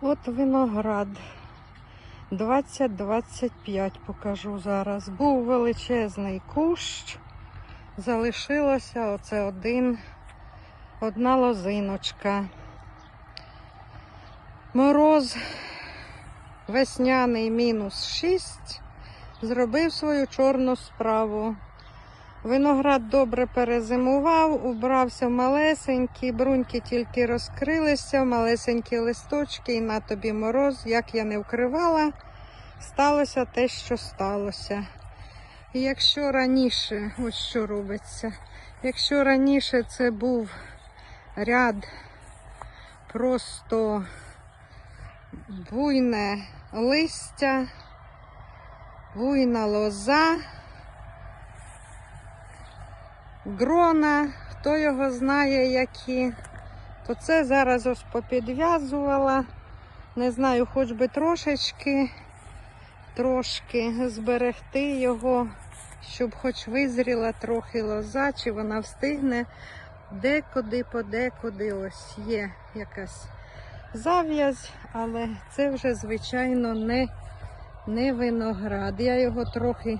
От виноград. 20-25 покажу зараз. Був величезний кущ. Залишилося оце один, одна лозиночка. Мороз весняний мінус 6. Зробив свою чорну справу. Виноград добре перезимував, убрався малесенькі, бруньки тільки розкрилися, малесенькі листочки, і на тобі мороз, як я не вкривала, сталося те, що сталося. І якщо раніше, ось що робиться, якщо раніше це був ряд просто буйне листя, буйна лоза, грона, хто його знає, які, то це зараз ось попідв'язувала. Не знаю, хоч би трошечки, трошки зберегти його, щоб хоч визріла трохи лоза, чи вона встигне декуди, подекуди ось є якась зав'язь, але це вже, звичайно, не, не виноград. Я його трохи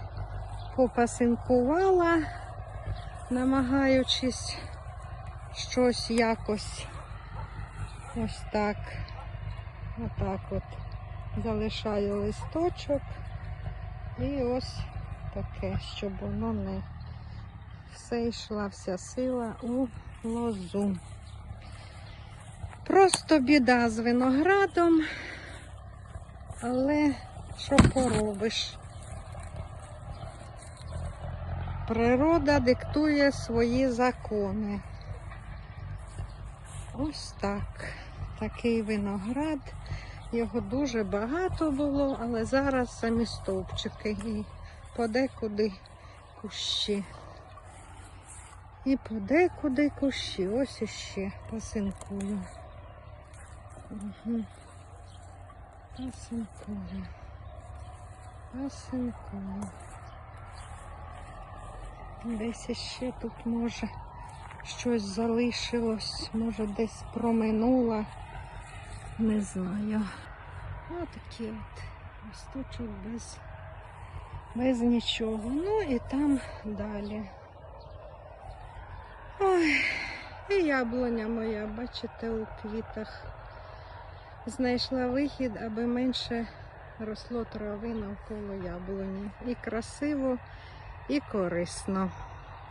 попасинкувала намагаючись щось якось ось так, отак от залишаю листочок і ось таке, щоб воно не все йшла вся сила у лозу. Просто біда з виноградом, але що поробиш? Природа диктує свої закони. Ось так. Такий виноград. Його дуже багато було, але зараз самі стовпчики і подекуди кущі. І подекуди кущі. Ось іще пасинкую. Угу. Пасинкую. Пасинкую. Десь іще тут може щось залишилось, може десь проминула. Не знаю. Отакі от листочок без, без нічого. Ну і там далі. Ой, і яблуня моя, бачите, у квітах. Знайшла вихід, аби менше росло трави навколо яблуні. І красиво, і корисно.